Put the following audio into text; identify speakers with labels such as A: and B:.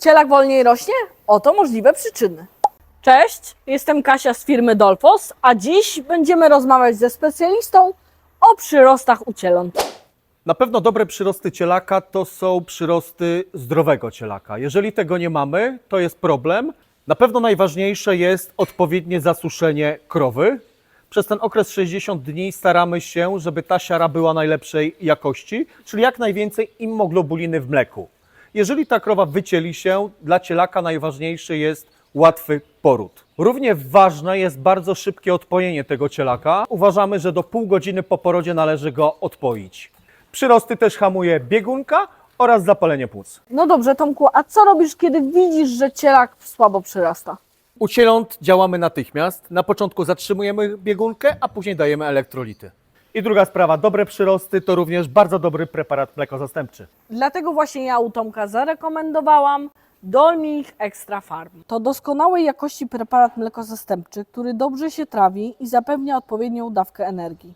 A: Cielak wolniej rośnie? Oto możliwe przyczyny. Cześć, jestem Kasia z firmy Dolfos, a dziś będziemy rozmawiać ze specjalistą o przyrostach u cieląt.
B: Na pewno dobre przyrosty cielaka to są przyrosty zdrowego cielaka. Jeżeli tego nie mamy, to jest problem. Na pewno najważniejsze jest odpowiednie zasuszenie krowy. Przez ten okres 60 dni staramy się, żeby ta siara była najlepszej jakości, czyli jak najwięcej immunoglobuliny w mleku. Jeżeli ta krowa wycieli się, dla cielaka najważniejszy jest łatwy poród. Równie ważne jest bardzo szybkie odpojenie tego cielaka. Uważamy, że do pół godziny po porodzie należy go odpoić. Przyrosty też hamuje biegunka oraz zapalenie płuc.
A: No dobrze, Tomku, a co robisz, kiedy widzisz, że cielak słabo przyrasta?
B: U cieląt działamy natychmiast. Na początku zatrzymujemy biegunkę, a później dajemy elektrolity. I druga sprawa, dobre przyrosty to również bardzo dobry preparat mlekozastępczy.
A: Dlatego właśnie ja u Tomka zarekomendowałam Dolmilk Extra Farm. To doskonałej jakości preparat mlekozastępczy, który dobrze się trawi i zapewnia odpowiednią dawkę energii.